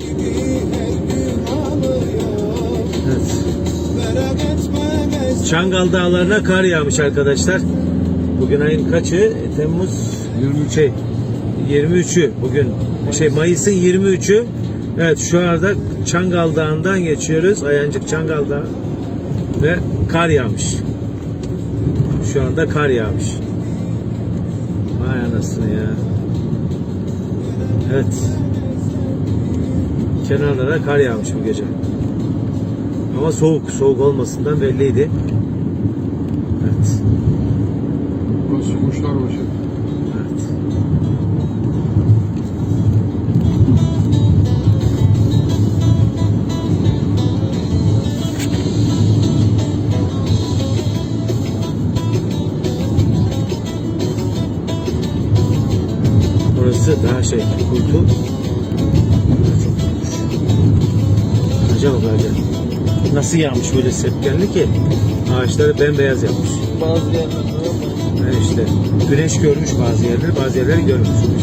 Evet. Çangal Dağları'na kar yağmış arkadaşlar. Bugün ayın kaçı? Temmuz 23 şey 23'ü bugün şey Mayıs'ın 23'ü. Evet şu anda Çangal Dağı'ndan geçiyoruz. Ayancık Çangal Dağı ve kar yağmış. Şu anda kar yağmış. Vay anasını ya. Evet. Kenarlara kar yağmış bu gece. Ama soğuk, soğuk olmasından belliydi. Evet. Burası kuşlar başı. Evet. Burası daha şey, kuytu. Acaba böyle nasıl yağmış böyle sepkenli ki ağaçları bembeyaz yapmış. Bazı yerlerde ama Ha işte güneş görmüş bazı yerleri, bazı yerleri görmüşmüş.